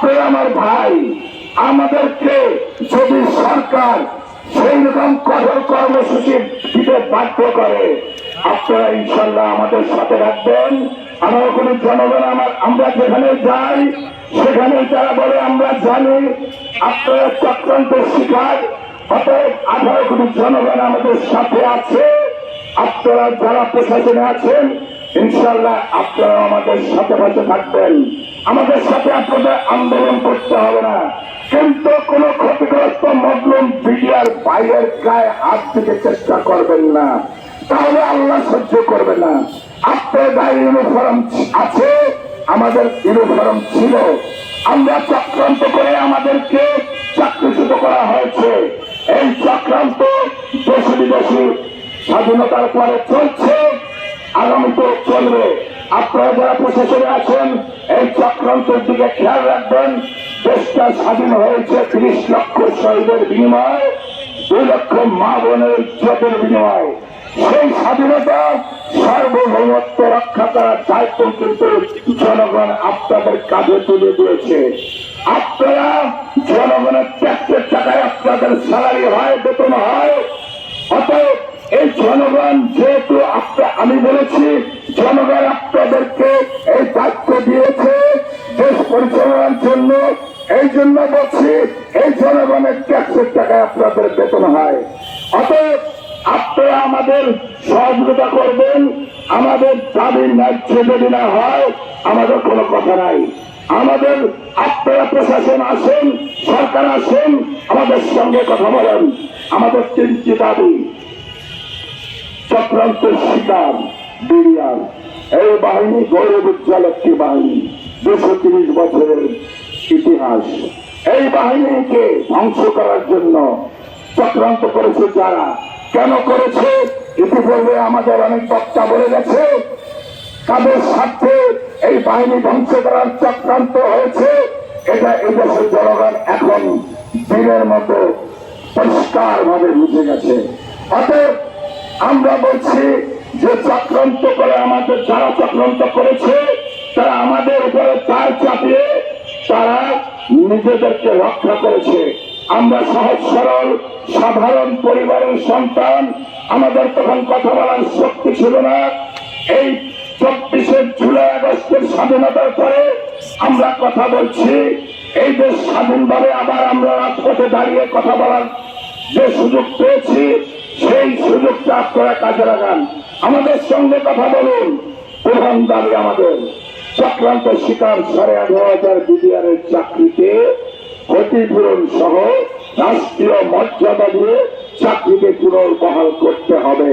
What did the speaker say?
আপনারা আমার ভাই, আমাদেরকে যদি সরকার সেই রকম কঠোর কর্মসূচি দিতে বাধ্য করে, আপনারা ইনশাল্লাহ আমাদের সাথে রাখবেন। আমরা কোনো জনগণ, আমার আমরা যেখানে যাই সেখানে যারা বলে, আমরা জানি আপনারা চক্রান্ত শিকার। অতএব আঠারো কোটি জনগণ আমাদের সাথে আছে। আপনারা যারা প্রশাসনে আছেন ইনশাল্লাহ আপনারা আমাদের সাথে পাশে থাকবেন। আমাদের সাথে আপনাদের আন্দোলন করতে হবে না। কিন্তু কোন ক্ষতিগ্রস্ত মজলুম বিডিআর বাইরের গায়ে হাত দিতে চেষ্টা করবেন না। তাহলে আল্লাহ সহ্য করবে না। আপনার গায়ে ইউনিফর্ম আছে, আমাদের ইউনিফর্ম ছিল। আমরা চক্রান্ত করে আমাদেরকে চাকরিচ্যুত করা হয়েছে। এই চক্রান্ত দেশি বিদেশি স্বাধীনতার পরে চলছে। আগামীতে চলবে। আপনারা যারা প্রশাসনে আছেন, এই চক্রান্তের দিকে খেয়াল রাখবেন। দেশটা স্বাধীন হয়েছে তিরিশ লক্ষ শহীদের বিনিময়ে, দুই লক্ষ মা বোনের ইজ্জতের বিনিময়ে। সেই স্বাধীনতা, সার্বভৌমত্ব রক্ষা করার দায়িত্ব কিন্তু জনগণ আপনাদের কাঁধে তুলে দিয়েছে। আপনারা জনগণের ট্যাক্সের টাকায় আপনাদের স্যালারি হয়, বেতন হয়, অতএব এই জনগণ যেহেতু আপনা- আমি বলেছি, জনগণ আপনাদেরকে এই দায়িত্ব দিয়েছে দেশ পরিচালনার জন্য। এই জন্য বলছি, এই জনগণের ট্যাক্সের টাকায় আপনাদের বেতন হয়। অতএব আপনারা আমাদের সহযোগিতা করবেন, আমাদের দাবি ন্যায্য যদি না হয়, আমাদের কোনো কথা নাই। আমাদের, আপনারা প্রশাসন আসেন, সরকার আসেন, আমাদের সঙ্গে কথা বলেন। আমাদের তিনটি দাবি। চক্রান্তের শিকার বিরিয়ান এই বাহিনী গৌরব উজ্জ্বল একটি বাহিনী, দুশো তিরিশ বছরের ইতিহাস। এই বাহিনীকে ধ্বংস করার জন্য চক্রান্ত করেছে যারা। কেন করেছে? ইতিপূর্বে আমাদের অনেক বক্তা বলে গেছে, তাদের স্বার্থে এই বাহিনী ধ্বংস করার চক্রান্ত হয়েছে। এটা এদেশের জনগণ এখন দিনের মতো পরিষ্কার ভাবে বুঝে গেছে। অতএব আমরা বলছি যে চক্রান্ত করে আমাদের, যারা চক্রান্ত করেছে, তারা আমাদের উপরে তার চাপিয়ে তারা নিজেদেরকে রক্ষা করেছে। আমরা সহজ, সরল, সাধারণ পরিবারের সন্তান। আমাদের তখন কথা বলার শক্তি ছিল না। এই চব্বিশে জুলাই, আগস্টের স্বাধীনতার পরে আমরা কথা বলছি, এই দেশ স্বাধীনভাবে আবার আমরা রাজপথে দাঁড়িয়ে কথা বলার যে সুযোগ পেয়েছি, সেই সুযোগটা আপনারা কাজে লাগান। আমাদের সঙ্গে কথা বলুন। প্রধান দাবি আমাদের, চক্রান্ত শিকার সাড়ে আঠারো হাজার বিডিআরের চাকরিতে ক্ষতিপূরণ সহ রাষ্ট্রীয় মর্যাদা দিয়ে চাকরিকে পুনর্বহাল করতে হবে।